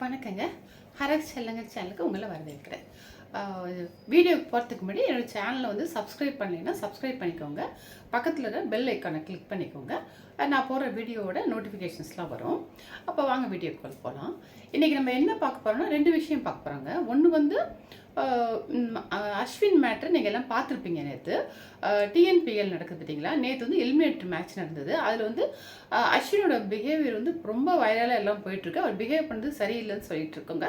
வணக்கங்க. ஹரக் செல்லங்க சேனலுக்கு உங்களை வரவேற்கிறேன். வீடியோ போகிறதுக்கு முன்னாடி என்னோட சேனலை வந்து சப்ஸ்கிரைப் பண்ணலைன்னா சப்ஸ்கிரைப் பண்ணிக்கோங்க. பக்கத்தில் இருக்க பெல் ஐக்கானை கிளிக் பண்ணிக்கோங்க. நான் போகிற வீடியோவோட நோட்டிஃபிகேஷன்ஸ்லாம் வரும். அப்போ வாங்க வீடியோக்குள்ள போகலாம் இன்றைக்கி நம்ம என்ன பார்க்க போகிறோம்னா ரெண்டு விஷயம் பார்க்க போகிறோங்க ஒன்று வந்து அஸ்வின் மேட்ரு நீங்கள் எல்லாம் பார்த்துருப்பீங்க நேற்று டிஎன்பிஎல் நடக்குது பார்த்தீங்களா நேற்று வந்து எலிமினேட் மேட்ச் நடந்தது. அதில் வந்து அஸ்வினோட பிஹேவியர் வந்து ரொம்ப வைரலாக எல்லாம் போயிட்டுருக்கு அவர் பிஹேவ் பண்ணுறது சரியில்லைன்னு சொல்லிட்டு இருக்கோங்க.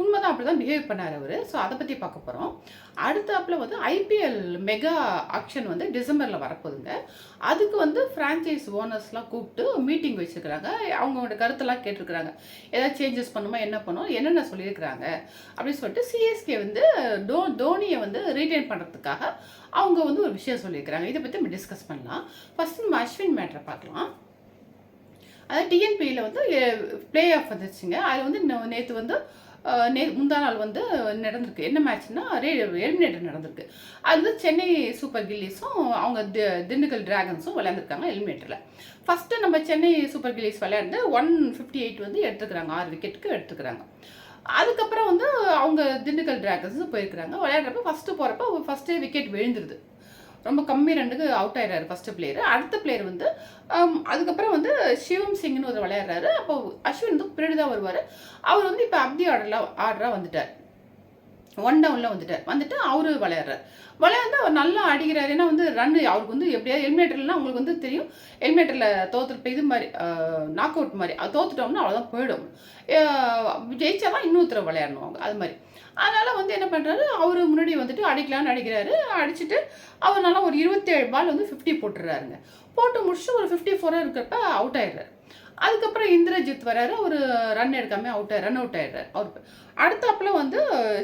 உண்மைதான் அப்படி தான் பிஹேவ் பண்ணார் அவர். ஸோ அதை பற்றி பார்க்க போகிறோம் அடுத்தாப்புல வந்து ஐபிஎல் மெகா ஆக்ஷன் வந்து டிசம்பரில் வரப்போகுதுங்க. அதுக்கு வந்து ஃப்ரான்ச்சைஸ் ஓனர்ஸ்லாம் கூப்பிட்டு மீட்டிங் வச்சுருக்கிறாங்க. அவங்களோட கருத்தெல்லாம் கேட்டிருக்கிறாங்க. ஏதாவது சேஞ்சஸ் பண்ணுமா என்ன பண்ணும் என்னென்ன சொல்லியிருக்கிறாங்க அப்படின்னு சொல்லிட்டு சிஎஸ்கே வந்து டோ தோனியை வந்து ரீட்டைன் பண்ணுறதுக்காக அவங்க வந்து ஒரு விஷயம் சொல்லியிருக்கிறாங்க. இதை பற்றி நம்ம டிஸ்கஸ் பண்ணலாம். ஃபஸ்ட்டு நம்ம அஸ்வின் மேட்ரை பார்க்கலாம். அதாவது டிஎன்பியில் வந்து ப்ளே ஆஃப் வந்துச்சுங்க அதில் வந்து நேற்று வந்து நே முந்தா நாள் வந்து நடந்திருக்கு. என்ன மேட்ச்னா ரே எலிமினேட்டர் நடந்திருக்கு. அது வந்து சென்னை சூப்பர் கில்லிஸும் அவங்க தி திண்டுக்கல் டிராகன்ஸும் விளையாண்டுருக்காங்க எலிமினேட்டரில். ஃபஸ்ட்டு நம்ம சென்னை சூப்பர் கில்லிஸ் விளையாண்டு ஒன் ஃபிஃப்டி எயிட் வந்து எடுத்துக்கிறாங்க. ஆறு விக்கெட்டுக்கு எடுத்துக்கிறாங்க. அதுக்கப்புறம் வந்து அவங்க திண்டுக்கல் டிராகன்ஸ் போயிருக்கிறாங்க. விளையாடுறப்ப ஃபஸ்ட்டு போகிறப்ப ஃபஸ்ட்டே விக்கெட் விழுந்துருது. ரொம்ப கம்மி ரெண்டுக்கு அவுட் ஆயிடுறாரு ஃபஸ்ட்டு பிளேயர் அடுத்த பிளேயர் வந்து அதுக்கப்புறம் வந்து சிவம் சிங்னு ஒரு விளையாடுறாரு. அப்போ அஸ்வின் வந்து பின்னாடி தான் வருவார். அவர் வந்து இப்போ அப்தி ஆர்டரில் ஆர்டராக வந்துட்டார். ஒன் டவுனில் வந்துட்டார். வந்துட்டு அவர் விளையாடுறார். விளையாண்டு அவர் நல்லா அடிக்கிறார். ஏன்னா வந்து ரன் அவருக்கு வந்து எப்படியாவது எலிமினேட்டர்லாம் உங்களுக்கு வந்து தெரியும். எலிமினேட்டரில் தோத்துட்டு இது மாதிரி நாக் அவுட் மாதிரி. அது தோத்துட்டோம்னா அவ்வளோதான் போயிடும். ஜெயிச்சா தான் இன்னொருத்தர விளையாடணும் அவங்க. அது மாதிரி. அதனால் வந்து என்ன பண்ணுறாரு அவர் முன்னாடி வந்துட்டு அடிக்கலான்னு அடிக்கிறாரு அடிச்சுட்டு அவர் நல்லா ஒரு இருபத்தேழு பால் வந்து ஃபிஃப்டி போட்டுடுறாருங்க. போட்டு முடிச்சுட்டு ஒரு ஃபிஃப்டி ஃபோராக இருக்கிறப்ப அவுட் ஆயிடுறாரு. அதுக்கப்புறம் இந்திரஜித் வராரு. அவர் ரன் எடுக்காமல் அவுட் ரன் அவுட் ஆயிடுறாரு. அவர் அடுத்தாப்புல வந்து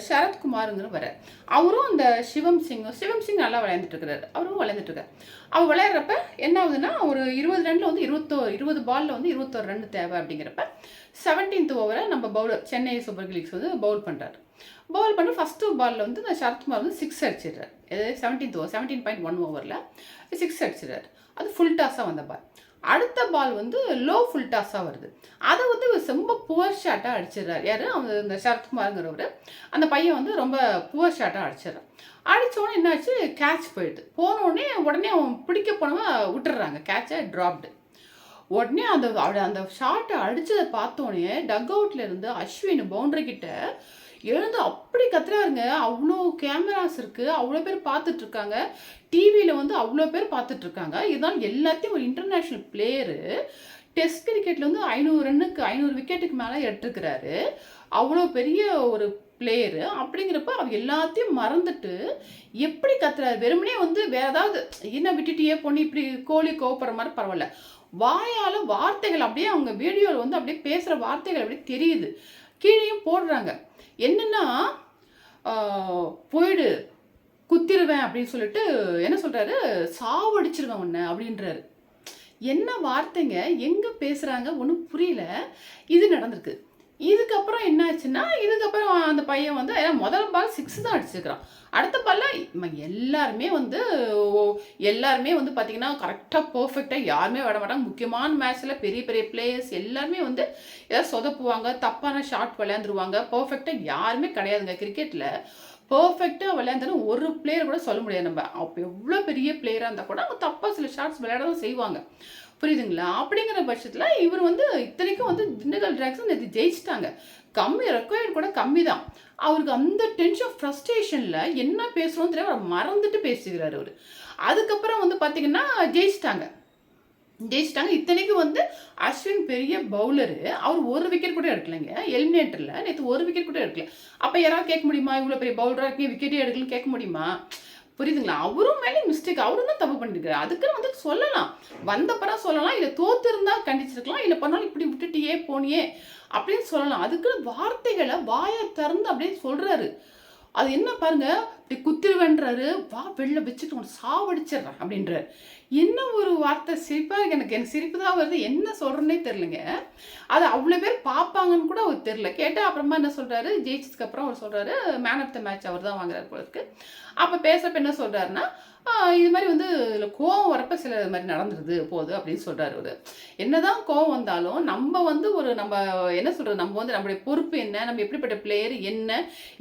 சரத்குமாருங்கிற வரார். அவரும் அந்த சிவம் சிங் சிவம் சிங் நல்லா விளையாண்டுட்டு இருக்கிறாரு. அவரும் விளையாண்டுட்டு இருக்காரு. அவர் விளையாடுறப்ப என்ன ஆகுதுன்னா ஒரு இருபது ரன்ல வந்து இருபத்தோ இருபது பால்ல வந்து இருபத்தோரு ரன் தேவை அப்படிங்கிறப்ப செவன்டீன்த் ஓவரை நம்ம பவுலர் சென்னை சூப்பர் கிங்ஸ் வந்து பவுல் பண்ணுறாரு பவுல் பண்ணி ஃபஸ்ட்டு பாலில் வந்து நான் சரத்குமார் வந்து சிக்ஸ் அடிச்சிடுறார் இது seventeen over seventeen point one ஓவரில் சிக்ஸ் அடிச்சிடுறாரு அது ஃபுல் டாஸாக வந்த பால் அடுத்த பால் வந்து லோ ஃபுல் டாஸாக வருது. அதை வந்து ரொம்ப புவர் ஷாட்டாக அடிச்சிடுறாரு. யார்? அவங்க இந்த சரத்குமாருங்கிறவர் அந்த பையன் வந்து ரொம்ப புவர் ஷாட்டாக அடிச்சிடுறான். அடித்தோடனே என்னாச்சு? கேட்ச் போயிடுது. போனோடனே உடனே அவன் பிடிக்க போனவன் விட்டுறாங்க கேட்சை ட்ராப்டு உடனே அந்த அந்த ஷாட்டை அடித்ததை பார்த்தோன்னே டக் அவுட்லேருந்து அஸ்வின் பவுண்டரி கிட்ட எழுந்து அப்படி கத்துறாருங்க. அவ்வளோ கேமராஸ் இருக்குது அவ்வளோ பேர் பார்த்துட்ருக்காங்க டிவியில் வந்து அவ்வளோ பேர் பார்த்துட்ருக்காங்க இதுதான் எல்லாத்தையும் ஒரு இன்டர்நேஷ்னல் பிளேயரு டெஸ்ட் கிரிக்கெட்டில் வந்து ஐநூறு ரன்னுக்கு ஐநூறு விக்கெட்டுக்கு மேலே எடுத்துக்கிறாரு அவ்வளோ பெரிய ஒரு பிளேயரு அப்படிங்கிறப்ப அவர் எல்லாத்தையும் மறந்துட்டு எப்படி கத்துறாரு? வெறுமனே வந்து வேற ஏதாவது என்ன விட்டுட்டியே பொண்ணு இப்படி கோழி கோவப்படுற மாதிரி பரவாயில்ல. வாயால் வார்த்தைகள் அப்படியே அவங்க வீடியோவில் வந்து அப்படியே பேசுகிற வார்த்தைகள் அப்படியே தெரியுது. கீழேயும் போடுறாங்க. என்னென்னா போயிடு குத்திருவேன் அப்படின்னு சொல்லிட்டு என்ன சொல்கிறாரு சாவடிச்சிருவேன் உன்னை அப்படின்றாரு. என்ன வார்த்தைங்க? எங்கே பேசுகிறாங்க ஒன்றும் புரியல. இது நடந்திருக்கு. இதுக்கப்புறம் என்ன ஆச்சுன்னா இதுக்கப்புறம் அந்த பையன் வந்து ஏன்னா முதல் பால் சிக்ஸ் தான் அடிச்சிருக்கிறான். அடுத்த பால்ல எல்லாருமே வந்து ஓ- எல்லாருமே வந்து பார்த்தீங்கன்னா கரெக்டாக பர்ஃபெக்டாக யாருமே விட மாட்டாங்க. முக்கியமான மேட்ச்சில் பெரிய பெரிய பிளேயர்ஸ் எல்லாருமே வந்து ஏதாவது சொதப்புவாங்க தப்பான ஷாட் விளையாண்டுருவாங்க. பர்ஃபெக்டாக யாருமே கிடையாதுங்க கிரிக்கெட்டில் பர்ஃபெக்டாக விளையாண்டுன்னு ஒரு பிளேயர் கூட சொல்ல முடியாது நம்ம. அப்போ எவ்வளோ பெரிய பிளேயராக இருந்தால் கூட அவங்க தப்பாக சில ஷாட்ஸ் விளையாட தான் செய்வாங்க. புரியுதுங்களா? அப்படிங்கிற பட்சத்தில் இவர் வந்து இத்தனைக்கும் வந்து திண்டுக்கல் டிராக்ஸன் நேற்று ஜெயிச்சிட்டாங்க. கம்மி ரெக்கொயர்ட் கூட கம்மி தான் அவருக்கு அந்த டென்ஷன் ஃப்ரஸ்ட்ரேஷனில் என்ன பேசுகிறோம் தெரியாது அவரை மறந்துட்டு பேசுகிறாரு அவர். அதுக்கப்புறம் வந்து பார்த்திங்கன்னா ஜெயிச்சிட்டாங்க. ஜெயிச்சிட்டாங்க. இத்தனைக்கு வந்து அஸ்வின் பெரிய பவுலரு அவர் ஒரு விக்கெட் கூட எடுக்கலைங்க. எலிமினேட்டரில் நேற்று ஒரு விக்கெட் கூட எடுக்கல. அப்போ யாராவது கேட்க முடியுமா? இவ்வளோ பெரிய பவுலராக இருக்கீங்க விக்கெட்டே எடுக்கலன்னு கேட்க முடியுமா? புரியுதுங்களா? அவரும் மேலே மிஸ்டேக் அவரும் தான் தப்பு பண்ணிருக்காரு. அதுக்குன்னு வந்து சொல்லலாம். வந்தப்பறம் சொல்லலாம். இல்லை தோத்திருந்தா கண்டிச்சிருக்கலாம். இல்லை பண்ணாலும் இப்படி விட்டுட்டியே போனியே அப்படின்னு சொல்லலாம். அதுக்குன்னு வார்த்தைகளை வாயை திறந்து அப்படின்னு சொல்றாரு. அது என்ன பாருங்க? இப்படி குத்திருவேன்றாரு. வா வெளில வச்சுட்டு உன்னை சாவடிச்சிடுறேன் அப்படின்றாரு. என்ன ஒரு வார்த்தை சிரிப்பாக இருக்கு? எனக்கு எனக்கு சிரிப்பு தான் வருது. என்ன சொல்கிறேன்னே தெரிலங்க அது அவ்வளோ பேர் பார்ப்பாங்கன்னு கூட அவர் தெரில கேட்டால் அப்புறமா என்ன சொல்கிறாரு ஜெயிச்சதுக்கு அப்புறம் அவர் சொல்கிறாரு மேன் ஆஃப் த மேட்ச் அவர் தான் வாங்குறாரு போல இருக்கு. அப்போ பேசுறப்ப என்ன சொல்கிறாருன்னா இது மாதிரி வந்து இதில் கோவம் வரப்ப சில இது மாதிரி நடந்துருது போகுது அப்படின்னு சொல்கிறாரு அவர். என்னதான் கோவம் வந்தாலும் நம்ம வந்து ஒரு நம்ம என்ன சொல்கிறது நம்ம வந்து நம்மளுடைய பொறுப்பு என்ன? நம்ம எப்படிப்பட்ட பிளேயர் என்ன?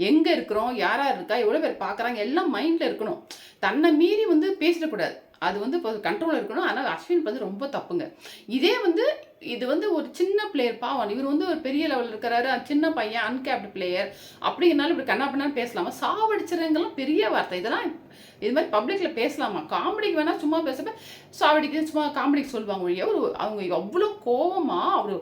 எங்கே இருக்கிறோம்? யாராக இருக்கா? எவ்வளோ பேர் பார்க்குறாங்க? எல்லாம் மைண்டில் இருக்கணும். தன்னை மீறி வந்து பேசிடக்கூடாது. அது வந்து இப்போ கண்ட்ரோலில் இருக்கணும். ஆனால் அஸ்வின் வந்து ரொம்ப தப்புங்க. இதே வந்து இது வந்து ஒரு சின்ன பிளேயர் பாவம். இவர் வந்து ஒரு பெரிய லெவலில் இருக்கிறாரு. அந்த சின்ன பையன் அன்கேப்டு பிளேயர் என்னாலும் இப்படி கண்ணா பண்ணாலும் பேசலாமா? சாவடிச்சுறங்கெல்லாம் பெரிய வார்த்தை. இதெல்லாம் இது மாதிரி பப்ளிக்கில் பேசலாமா? காமெடிக்கு வேணால் சும்மா பேசப்ப சாவடிக்கு சும்மா காமெடிக்கு சொல்லுவாங்க ஒழிய ஒரு அவங்க எவ்வளோ கோவமாக அவர்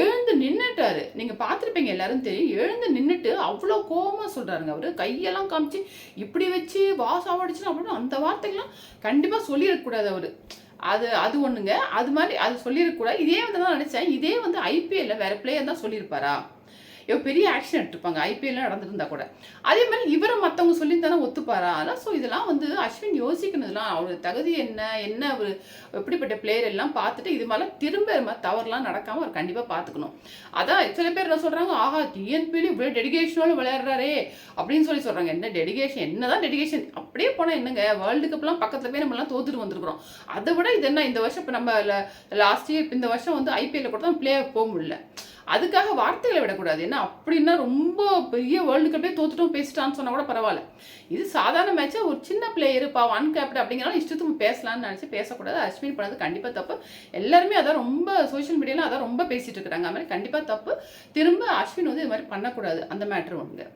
எழுந்து நின்றுட்டாரு நீங்கள் பார்த்துருப்பீங்க எல்லாரும் தெரியும். எழுந்து நின்றுட்டு அவ்வளோ கோவமாக சொல்கிறாருங்க அவர். கையெல்லாம் காமிச்சு இப்படி வச்சு வா சாவடிச்சுன்னு அப்படின்னு அந்த வார்த்தைகள்லாம் கண்டிப்பாக சொல்லிடக்கூடாது அவர். அது அது ஒன்றுங்க அது மாதிரி அது சொல்லிடக்கூடாது இதே வந்து தான் நினச்சேன் இதே வந்து ஐபிஎல்ல வேறு பிளேயர் தான் சொல்லியிருப்பாரா பெரிய ஆக்ஷன் எடுத்துப்பாங்க ஐபிஎல்லாம் நடந்துருந்தா கூட. அதே மாதிரி இவரை மற்றவங்க சொல்லி தானே ஒத்துப்பாரா? ஸோ இதெல்லாம் வந்து அஸ்வின் யோசிக்கணும் இதெல்லாம் தகுதி என்ன என்ன அவர் எப்படிப்பட்ட பிளேயர் எல்லாம் பார்த்துட்டு இது மாதிரிலாம் திரும்ப தவறுலாம் நடக்காமல் அவர் கண்டிப்பாக பார்த்துக்கணும். அதான் சில பேர் என்ன சொல்கிறாங்க ஆஹா டிஎன்பிலையும் இவ்வளோ டெடிகேஷனோட விளையாடுறாரே அப்படின்னு சொல்லி சொல்கிறாங்க என்ன டெடிகேஷன் என்ன தான் டெடிகேஷன் அப்படியே போனால் என்னங்க? வேர்ல்டு கப்லாம் பக்கத்தில் போய் நம்மளாம் தோத்துட்டு வந்திருக்கிறோம். அதை விட இது என்ன? இந்த வருஷம் இப்போ நம்ம லாஸ்ட் இயர் இந்த வருஷம் வந்து ஐபிஎல்ல கூட தான் பிளே போக முடியல. அதுக்காக வார்த்தைகளை விடக்கூடாது. என்ன அப்படின்னா ரொம்ப பெரிய வேர்ல்டு கப்பே தோத்துட்டும் பேசிட்டான்னு சொன்னால் கூட பரவாயில்ல. இது சாதாரண மேட்ச்சா ஒரு சின்ன பிளேயர் பாவம் அன்கேப்டு அப்படிங்கிறனால இஷ்டத்துக்கு பேசலாம்னு நினச்சி பேசக்கூடாது. அஸ்வின் பண்ணது கண்டிப்பாக தப்பு. எல்லாருமே அதான் ரொம்ப சோஷியல் மீடியாவில் அதான் ரொம்ப பேசிகிட்டு இருக்கிறாங்க. அது மாதிரி கண்டிப்பாக தப்பு. திரும்ப அஸ்வின் வந்து இது மாதிரி பண்ணக்கூடாது. அந்த மேட்ரு ஒன்று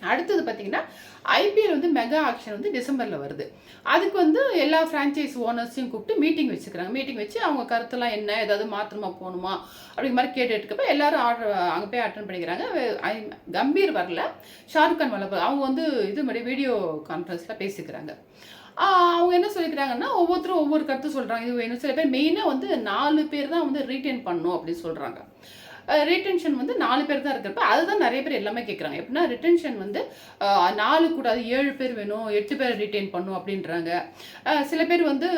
அடுத்தது பார்த்தீங்கன்னா ஐபிஎல் வந்து மெகா ஆக்ஷன் வந்து டிசம்பரில் வருது. அதுக்கு வந்து எல்லா ஃப்ரான்ச்சைஸ் ஓனர்ஸையும் கூப்பிட்டு மீட்டிங் வச்சுக்கிறாங்க. மீட்டிங் வச்சு அவங்க கருத்தெல்லாம் என்ன ஏதாவது மாத்திரமா போகணுமா அப்படிங்கிற மாதிரி கேட்டுட்டுக்கப்ப எல்லாரும் ஆர்டர் அங்கே போய் அட்டன் பண்ணிக்கிறாங்க. ஐ- கம்பீர் வரல. ஷாருக் கான் வரல அவங்க வந்து இது மாதிரி வீடியோ கான்ஃபரன்ஸில் பேசிக்கிறாங்க. அவங்க என்ன சொல்லிக்கிறாங்கன்னா ஒவ்வொருத்தரும் ஒவ்வொரு கருத்து சொல்கிறாங்க இது வேணும் சில பேர் மெயினாக வந்து நாலு பேர் தான் வந்து ரீட்டைன் பண்ணும் அப்படின்னு சொல்கிறாங்க ரிட்டென்ஷன் வந்து நாலு பேர் தான் இருக்கிறப்ப அதுதான் நிறைய பேர் எல்லாமே கேட்குறாங்க எப்படின்னா ரிட்டென்ஷன் வந்து நாலு கூடாது ஏழு பேர் வேணும் எட்டு பேர் ரிட்டைன் பண்ணும் அப்படின்றாங்க. சில பேர் வந்து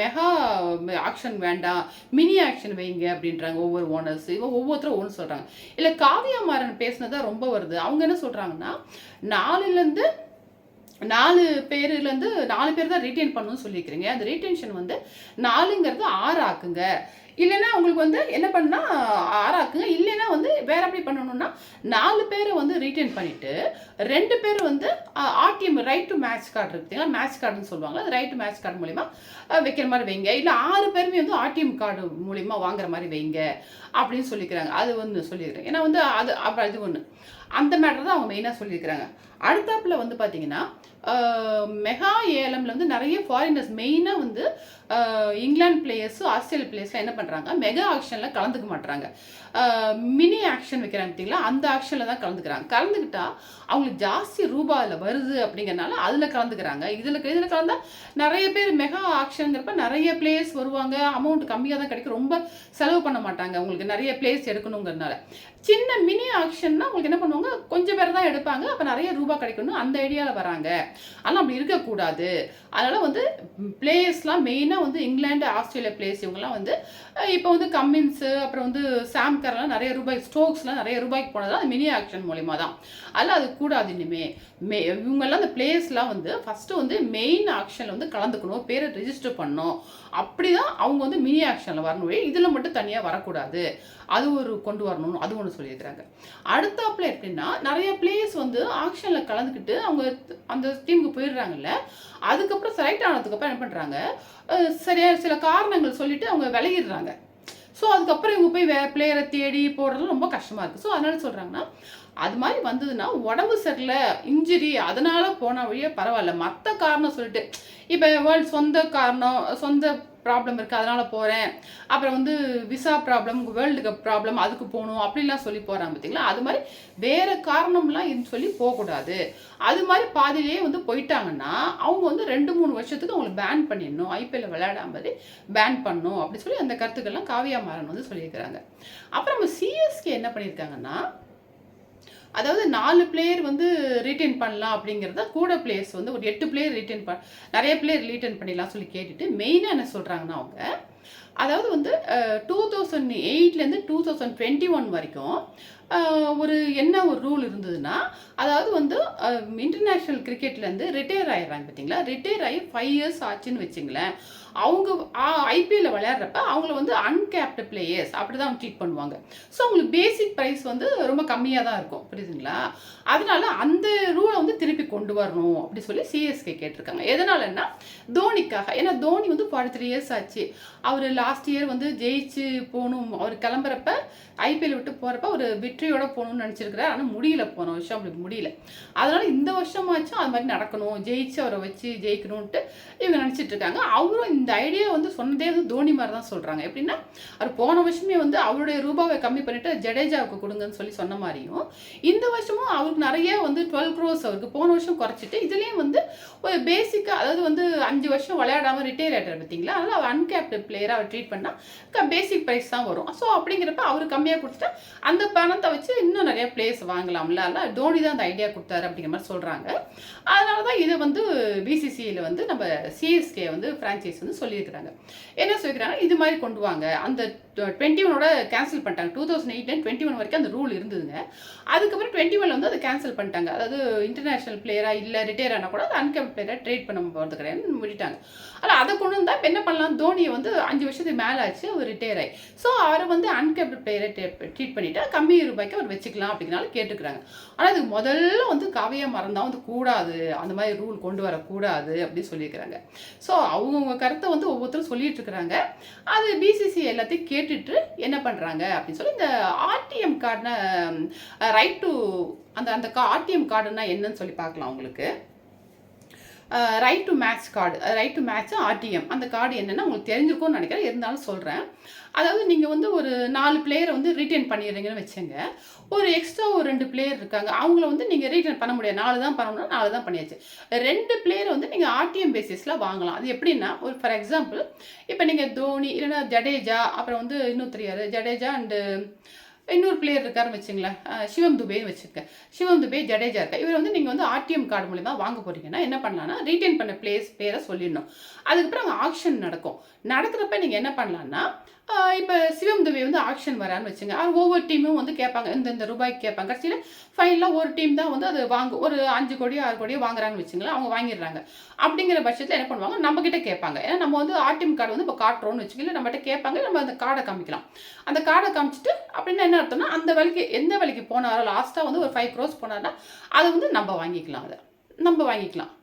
மெகா ஆக்ஷன் வேண்டாம் மினி ஆக்ஷன் வைங்க அப்படின்றாங்க. ஒவ்வொரு ஓனர்ஸ் இவங்க ஒவ்வொருத்தரும் ஒன்று சொல்கிறாங்க இல்லை காவியா மாறன் பேசினதான் ரொம்ப வருது. அவங்க என்ன சொல்கிறாங்கன்னா நாலுலேருந்து நாலு பேர்லேருந்து நாலு பேர் தான் ரீட்டைன் பண்ணணும்னு சொல்லியிருக்கிறீங்க. அந்த ரீட்டென்ஷன் வந்து நாலுங்கிறது ஆறு ஆக்குங்க. இல்லைன்னா உங்களுக்கு வந்து என்ன பண்ணால் ஆறாக்குங்க. இல்லைன்னா வந்து வேற எப்படி பண்ணணும்னா நாலு பேரை வந்து ரீட்டைன் பண்ணிட்டு ரெண்டு பேர் வந்து RTM right to match card இருக்குதுங்களா மேட்ச் கார்டுன்னு சொல்லுவாங்க. அது ரைட் டு மேட்ச் கார்டு மூலிமா வைக்கிற மாதிரி வைங்க. இல்லை ஆறு பேருமே வந்து ஆர்டிஎம் கார்டு மூலிமா வாங்குற மாதிரி வைங்க அப்படின்னு சொல்லிக்கிறாங்க. அது வந்து சொல்லியிருக்கிறேன் ஏன்னா வந்து அது அப்போ அது ஒன்று அந்த மேட்டர் தான் அவங்க மெயினாக சொல்லியிருக்கிறாங்க. அடுத்தாப்புல வந்து பார்த்தீங்கன்னா மெகா ஏலம்ல வந்து நிறைய ஃபாரினர்ஸ் மெயினாக வந்து இங்கிலாந்து பிளேயர்ஸு ஆஸ்திரேலியா பிளேயர்ஸ்லாம் என்ன பண்ணுறாங்க மெகா ஆக்ஷனில் கலந்துக்க மாட்டுறாங்க மினி ஆக்ஷன் வைக்கிறாங்க பார்த்தீங்களா? அந்த ஆக்ஷனில் தான் கலந்துக்கிறாங்க. கலந்துக்கிட்டா அவங்களுக்கு ஜாஸ்தி ரூபாயில் வருது அப்படிங்கறனால அதில் கலந்துக்கிறாங்க. இதில் இதில் கலந்தால் நிறைய பேர் மெகா ஆக்ஷனுங்கிறப்ப நிறைய பிளேயர்ஸ் வருவாங்க. அமௌண்ட் கம்மியாக தான் கிடைக்கும். ரொம்ப செலவு பண்ண மாட்டாங்க. அவங்களுக்கு நிறைய பிளேயர்ஸ் எடுக்கணுங்கிறனால சின்ன மினி ஆக்ஷன்னா உங்களுக்கு என்ன பண்ணுவாங்க? கொஞ்சம் பேர் தான் எடுப்பாங்க. அப்போ நிறைய ரூபா கிடைக்கணும். அந்த ஐடியாவில் வராங்க. ஆனால் அப்படி இருக்கக்கூடாது. அதனால் வந்து பிளேயர்ஸ்லாம் மெயினாக வந்து இங்கிலாந்து ஆஸ்திரேலியா பிளேயர்ஸ் இவங்கெல்லாம் வந்து இப்போ வந்து கம்மின்ஸு அப்புறம் வந்து சாம் கரெல்லாம் நிறைய ரூபாய் ஸ்டோக்ஸ்லாம் நிறைய ரூபாய்க்கு போனது அது மினி ஆக்ஷன் மூலிமா தான். அதில் அது கூடாது இனிமே. மே இவங்கெல்லாம் அந்த பிளேயர்ஸ்லாம் வந்து ஃபஸ்ட்டு வந்து மெயின் ஆக்ஷனில் வந்து கலந்துக்கணும் பேரை ரெஜிஸ்டர் பண்ணணும். அப்படி தான் அவங்க வந்து மினி ஆக்ஷனில் வரணும். இதில் மட்டும் தனியாக வரக்கூடாது. அது ஒரு கொண்டு வரணும்னு அது ஒன்று சொல்லியிருக்கிறாங்க. அடுத்தாப்புல எப்படின்னா நிறைய பிளேயர்ஸ் வந்து ஆக்ஷனில் கலந்துக்கிட்டு அவங்க அந்த டீமுக்கு போயிடுறாங்கல்ல அதுக்கப்புறம் செலக்ட் ஆனதுக்கப்புறம் என்ன பண்ணுறாங்க சரியா சில காரணங்கள் சொல்லிட்டு அவங்க விலகிடுறாங்க. ஸோ அதுக்கப்புறம் இவங்க போய் வே பிளேயரை தேடி போடுறது ரொம்ப கஷ்டமாக இருக்குது ஸோ அதனால சொல்கிறாங்கன்னா அது மாதிரி வந்ததுன்னா உடம்பு சரியில்லை இன்ஜுரி அதனால போன வழியே பரவாயில்ல. மற்ற காரணம் சொல்லிட்டு இப்போ வேர்ல்ட் சொந்த காரணம் சொந்த ப்ராப்ளம் இருக்குது அதனால் போகிறேன் அப்புறம் வந்து visa problem world cup problem அதுக்கு போகணும் அப்படிலாம் சொல்லி போகிறாங்க பார்த்தீங்களா அது மாதிரி வேறு காரணம்லாம் இது சொல்லி போகக்கூடாது. அது மாதிரி பாதியிலேயே வந்து போயிட்டாங்கன்னா அவங்க வந்து ரெண்டு மூணு வருஷத்துக்கு அவங்களை பேன் பண்ணிடணும். ஐபிஎல்ல விளையாடாமலே பேன் பண்ணணும் அப்படின்னு சொல்லி அந்த கருத்துக்கள்லாம் காவியா மாறன் வந்து சொல்லியிருக்கிறாங்க. அப்புறம் நம்ம சிஎஸ்கே என்ன பண்ணியிருக்காங்கன்னா அதாவது நாலு பிளேயர் வந்து ரீட்டைன் பண்ணலாம் அப்படிங்கிறத கூட பிளேயர்ஸ் வந்து ஒரு எட்டு பிளேயர் ரீட்டைன் பண்ண நிறைய பிளேயர் ரீட்டைன் பண்ணிடலாம் சொல்லி கேட்டுட்டு மெயினாக என்ன சொல்கிறாங்கன்னா அவங்க அதாவது வந்து டூ தௌசண்ட் எயிட்லேருந்து டூ தௌசண்ட் டுவெண்ட்டி ஒன் வரைக்கும் ஒரு என்ன ஒரு ரூல் இருந்ததுன்னா அதாவது வந்து இன்டர்நேஷ்னல் கிரிக்கெட்லேருந்து ரிட்டையர் ஆயிடுறாங்க பார்த்தீங்களா ரிட்டையர் ஆகி ஃபைவ் இயர்ஸ் ஆச்சுன்னு வச்சுங்களேன். அவங்க ஐபிஎல்ல விளையாடுறப்ப அவங்கள வந்து அன்கேப்டு பிளேயர்ஸ் அப்படி தான் ட்ரீட் பண்ணுவாங்க. ஸோ அவங்களுக்கு பேசிக் ப்ரைஸ் வந்து ரொம்ப கம்மியாக தான் இருக்கும். புரியுதுங்களா? அதனால அந்த ரூலை வந்து திருப்பி கொண்டு வரணும் அப்படி சொல்லி சிஎஸ்கே கேட்டிருக்காங்க. எதனாலன்னா தோனிக்காக ஏன்னா தோனி வந்து ஃபார்ட்டி த்ரீ இயர்ஸ் ஆச்சு. அவர் லாஸ்ட் இயர் வந்து ஜெயிச்சு போகணும். அவர் கிளம்புறப்ப ஐபிஎல் விட்டு போகிறப்ப ஒரு வெற்றியோட போகணும்னு நினச்சிருக்கிறார். ஆனால் முடியல போன வருஷம் அப்படி முடியல. அதனால இந்த வருஷமாச்சும் அது மாதிரி நடக்கணும். ஜெயிச்சு அவரை வச்சு ஜெயிக்கணும்ன்ட்டு இவங்க நினச்சிட்டு இருக்காங்க. அவரும் இந்த ஐடியா வந்து சொன்னதே வந்து தோனி மாதிரி தான் சொல்கிறாங்க எப்படின்னா அவர் போன வருஷமே வந்து அவருடைய ரூபாவை கம்மி பண்ணிவிட்டு ஜடேஜாவுக்கு கொடுங்கன்னு சொல்லி சொன்ன மாதிரியும் இந்த வருஷமும் அவருக்கு நிறைய வந்து டுவெல் க்ரோஸ் அவருக்கு போன வருஷம் குறைச்சிட்டு இதுலேயும் வந்து ஒரு பேசிக்காக அதாவது வந்து அஞ்சு வருஷம் விளையாடாமல் ரிட்டையர் ஆகிட்டார் பார்த்தீங்களா? அதனால் அவர் அன்கேப்டு பிளேயராக அவர் ட்ரீட் பண்ணால் பேசிக் ப்ரைஸ் தான் வரும். ஸோ அப்படிங்கிறப்ப அவர் கம்மியாக கொடுத்துட்டா அந்த பணத்தை வச்சு இன்னும் நிறைய பிளேயர்ஸ் வாங்கலாம்ல? அதனால் தோனி தான் அந்த ஐடியா கொடுத்தாரு அப்படிங்கிற மாதிரி சொல்கிறாங்க அதனால தான் இதை வந்து பிசிசியில் வந்து நம்ம சிஎஸ்கே வந்து ஃப்ரான்ச்சைஸ் வந்து சொல்லியிருக்கிறாங்க. என்ன சொல்லியிருக்கிறாங்க இது மாதிரி கொண்டு வாங்க. அந்த டுவெண்ட்டி ஒனோட கேன்சல் பண்ணிட்டாங்க. டூ தௌசண்ட் எயிட்லேருந்து டுவெண்ட்டி ஒன் வரைக்கும் அந்த ரூல் இருந்ததுங்க. அதுக்கப்புறம் டுவெண்ட்டி ஒன்ல வந்து அதை கேன்சல் பண்ணிட்டாங்க. அதாவது இன்டர்நேஷனல் பிளேயராக இல்லை ரிட்டையர் ஆனால் கூட அது அன்கேப்ட் பிளேயராக ட்ரேட் பண்ண போகிறது கிடையாதுன்னு விட்டுட்டாங்க. ஆனால் அதை கொண்டு வந்தால் இப்போ என்ன பண்ணலாம்? தோனியை வந்து அஞ்சு வருஷத்துக்கு மேலே ஆச்சு அவர் ரிட்டையர் ஆகி ஸோ அவரை வந்து அன்கேப்ட் பிளேயரை ட்ரீட் பண்ணிவிட்டு கம்மி ரூபாய்க்கு அவர் வச்சுக்கலாம் அப்படிங்கிறனால கேட்டுக்கிறாங்க. ஆனால் அதுக்கு முதல்ல வந்து காவியா மறந்தால் வந்து கூடாது. அந்த மாதிரி ரூல் கொண்டு வரக்கூடாது அப்படின்னு சொல்லியிருக்கிறாங்க. ஸோ அவங்கவுங்க கருத்தை வந்து ஒவ்வொருத்தரும் சொல்லிட்டு இருக்கிறாங்க. அது பிசிசி எல்லாத்தையும் கேட்டு கேட்டுட்டு என்ன பண்ணுறாங்க அப்படின்னு சொல்லி இந்த ஆர்டிஎம் கார்டுன ரைட் டு அந்த அந்த ஆர்டிஎம் கார்டுனா என்னன்னு சொல்லி பார்க்கலாம் உங்களுக்கு. Right to match card right to match RTM அந்த கார்டு என்னென்னா உங்களுக்கு தெரிஞ்சிருக்கும்னு நினைக்கிறேன். இருந்தாலும் சொல்கிறேன் அதாவது நீங்கள் வந்து ஒரு நாலு பிளேயரை வந்து ரீட்டைன் பண்ணிடுறீங்கன்னு வச்சுங்க ஒரு எக்ஸ்ட்ரா ஒரு ரெண்டு பிளேயர் இருக்காங்க. அவங்கள வந்து நீங்கள் ரீட்டைன் பண்ண முடியாது. நாலு தான் பண்ணணும்னா நாலு தான் பண்ணியாச்சு. ரெண்டு பிளேயர் வந்து நீங்கள் ஆர்டிஎம் பேசிஸில் வாங்கலாம். அது எப்படின்னா ஒரு ஃபார் எக்ஸாம்பிள் இப்போ நீங்கள் தோனி இல்லைன்னா ஜடேஜா அப்புறம் வந்து இன்னொருத்தர் யார்? ஜடேஜா அண்டு இன்னொரு பிளேயர் இருக்காருன்னு வச்சுங்களேன். சிவம் துபேன்னு வச்சுருக்கேன் சிவம் துபே ஜடேஜா இருக்கா? இவர் வந்து நீங்கள் வந்து ஆர்டிஎம் கார்டு மூலியமா வாங்க போகிறீங்கன்னா என்ன பண்ணலான்னா ரீட்டைன் பண்ண பிளேஸ் பேரை சொல்லிடணும். அதுக்கப்புறம் அங்கே ஆக்ஷன் நடக்கும். நடக்கிறப்ப நீங்கள் என்ன பண்ணலான்னா இப்போ சிவம் துபே வந்து ஆக்ஷன் வரான்னு வச்சுங்க. அது ஒவ்வொரு டீமும் வந்து கேட்பாங்க. இந்த இந்த ரூபாய்க்கு கேட்பாங்க. கடைசியில் ஃபைனலாக ஒரு டீம் தான் வந்து அது வாங்க ஒரு அஞ்சு கோடியோ ஆறு கோடியோ வாங்குறாங்கன்னு வச்சுங்களேன். அவங்க வாங்கிடுறாங்க. அப்படிங்கிற பட்சத்தில் என்ன பண்ணுவாங்க? நம்மக்கிட்ட கேட்பாங்க. ஏன்னா நம்ம வந்து ஆர்டிஎம் கார்டு வந்து இப்போ காட்டுறோம்னு வச்சுக்கல நம்மகிட்ட கேட்பாங்க. நம்ம அந்த கார்டை காமிக்கலாம். அந்த கார்டை காமிச்சிட்டு அப்படின்னா என்ன அர்த்தம்னா அந்த வழிக்கு எந்த வழிக்கு போனாரோ லாஸ்ட்டாக வந்து ஒரு ஃபைவ் க்ரோஸ் போனார்னா அதை வந்து நம்ம வாங்கிக்கலாம் அதை. நம்ம வாங்கிக்கலாம்.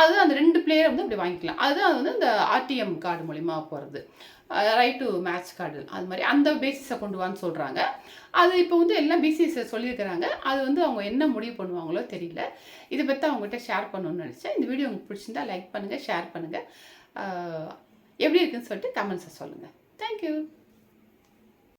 அது அந்த ரெண்டு பிளேயரை வந்து அப்படி வாங்கிக்கலாம். அதுதான் வந்து இந்த ஆர்டிஎம் கார்டு மூலிமா போகிறது ரைட் டு மேட்ச் கார்டு அது மாதிரி. அந்த பேசிஸை கொண்டு வான்னு சொல்கிறாங்க அது இப்போ வந்து எல்லாம் பிசிஎஸ்ஸை சொல்லியிருக்கிறாங்க. அது வந்து அவங்க என்ன முடிவு பண்ணுவாங்களோ தெரியல. இதை பற்றி அவங்ககிட்ட ஷேர் பண்ணணும்னு நினச்சேன். இந்த வீடியோ உங்களுக்கு பிடிச்சிருந்தா லைக் பண்ணுங்கள் ஷேர் பண்ணுங்கள் எப்படி இருக்குன்னு சொல்லிட்டு கமெண்ட்ஸை சொல்லுங்கள் தேங்க்யூ